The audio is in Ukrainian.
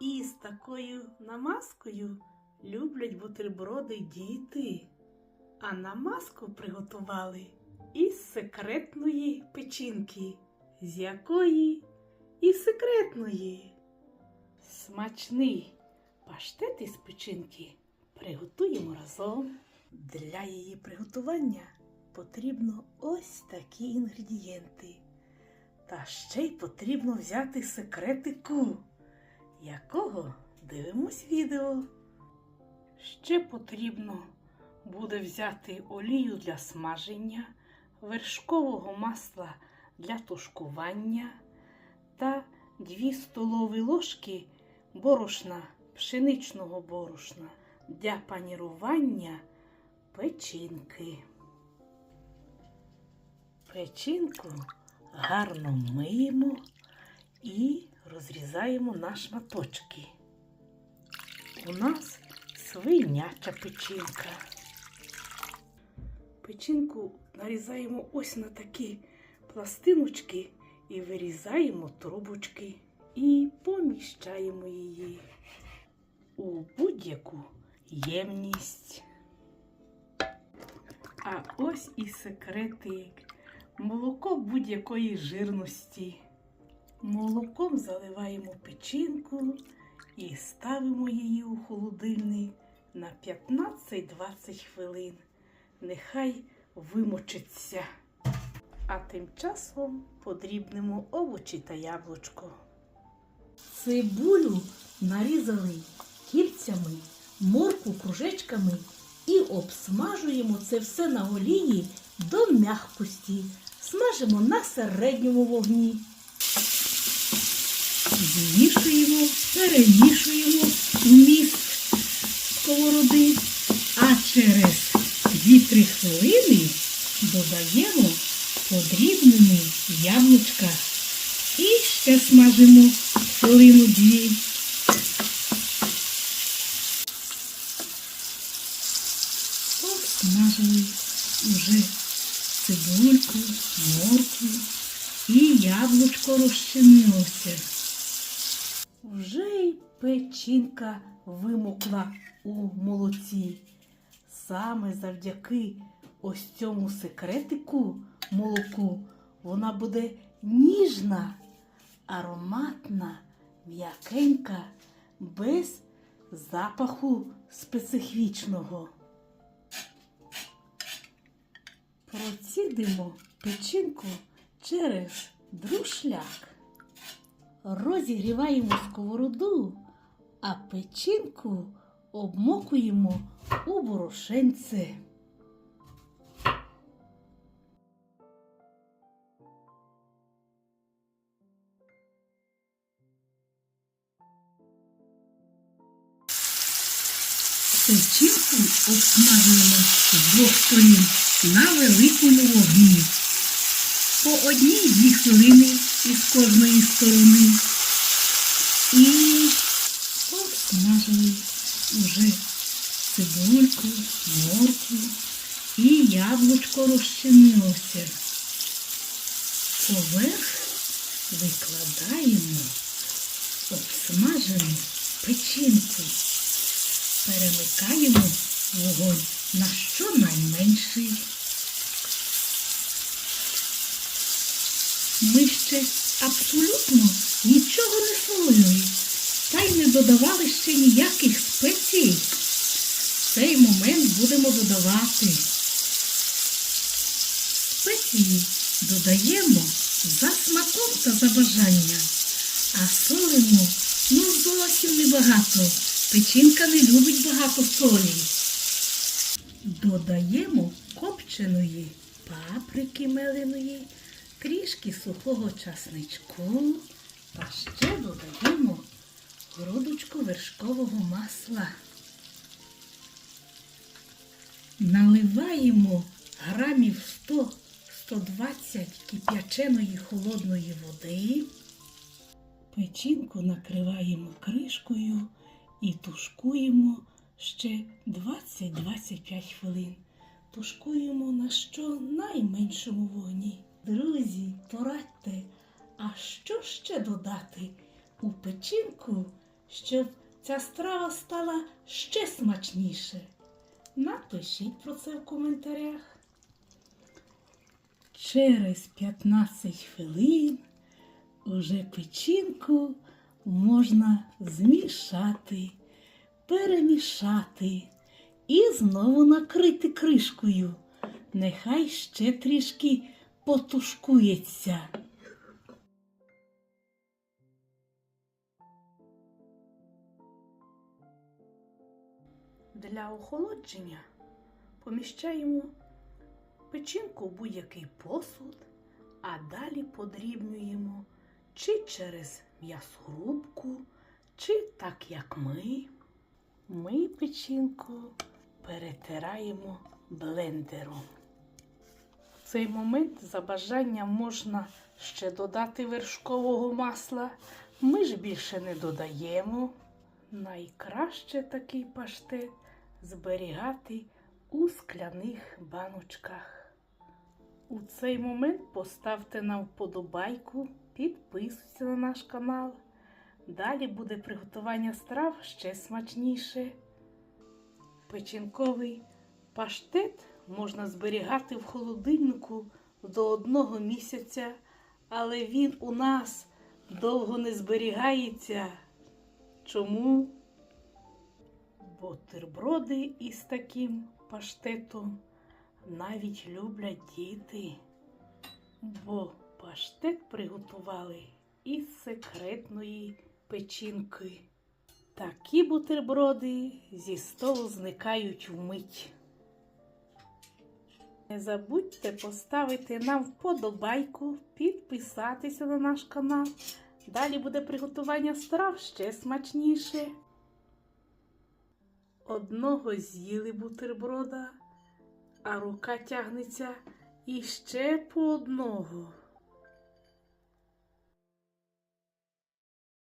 І з такою намазкою люблять бутерброди діти. А намазку приготували із секретної печінки, з якої і секретної. Смачний паштет із печінки приготуємо разом. Для її приготування потрібно ось такі інгредієнти. Та ще й потрібно взяти секретику, якого дивимось відео. Ще потрібно буде взяти олію для смаження, вершкового масла для тушкування та 2 столові ложки борошна, пшеничного борошна для панірування печінки. Печінку гарно миємо і розрізаємо на шматочки. У нас свиняча печінка. Печінку нарізаємо ось на такі пластиночки і вирізаємо трубочки і поміщаємо її у будь-яку ємність. А ось і секретик. Молоко будь-якої жирності. Молоком заливаємо печінку і ставимо її у холодильник на 15-20 хвилин. Нехай вимочиться. А тим часом подрібнемо овочі та яблучко. Цибулю нарізали кільцями, морку кружечками і обсмажуємо це все на олії до м'якості. Смажимо на середньому вогні. Змішуємо, перемішуємо вміст сковороди, а через 2-3 хвилини додаємо подрібнені яблучка і ще смажимо хвилину-дві. Посмажили уже цибульку, моркву і яблучко розчинилося. Вже й печінка вимокла у молоці. Саме завдяки ось цьому секретику молоку вона буде ніжна, ароматна, м'якенька, без запаху специфічного. Процідимо печінку через друшляк. Розігріваємо сковороду, а печінку обмокуємо у борошенце. Печінку обсмажуємо з двох сторін на великому вогні. По одній-дві хвилини із кожної сторони. І обсмажили уже цибульку, моркву і яблучко розчинилося. Поверх викладаємо обсмажену печінку. Перемикаємо вогонь на щонайменший. Ми ще абсолютно нічого не солили, та й не додавали ще ніяких спецій. В цей момент будемо додавати. Спеції додаємо за смаком та за бажанням, а солимо ну зовсім небагато. Печінка не любить багато солі. Додаємо копченої паприки меленої, трішки сухого часничку та ще додаємо грудочку вершкового масла. Наливаємо грамів 100-120 кип'яченої холодної води. Печінку накриваємо кришкою і тушкуємо ще 20-25 хвилин. Тушкуємо на щонайменшому вогні. Друзі, порадьте, а що ще додати у печінку щоб ця страва стала ще смачніше? Напишіть про це в коментарях. Через 15 хвилин уже печінку можна змішати, перемішати і знову накрити кришкою. Нехай ще трішки потушкується. Для охолодження поміщаємо печінку в будь-який посуд, а далі подрібнюємо чи через м'ясорубку, чи так як ми. Ми печінку перетираємо блендером. Цей момент за бажанням можна ще додати вершкового масла. Ми ж більше не додаємо. Найкраще такий паштет зберігати у скляних баночках. У цей момент поставте нам вподобайку, підписуйтесь на наш канал. Далі буде приготування страв ще смачніше. Печінковий паштет можна зберігати в холодильнику до одного місяця, але він у нас довго не зберігається. Чому? Бутерброди із таким паштетом навіть люблять діти, бо паштет приготували із секретної печінки. Такі бутерброди зі столу зникають вмить. Не забудьте поставити нам вподобайку, підписатися на наш канал. Далі буде приготування страв ще смачніше. Одного з'їли бутерброда, а рука тягнеться іще по одного.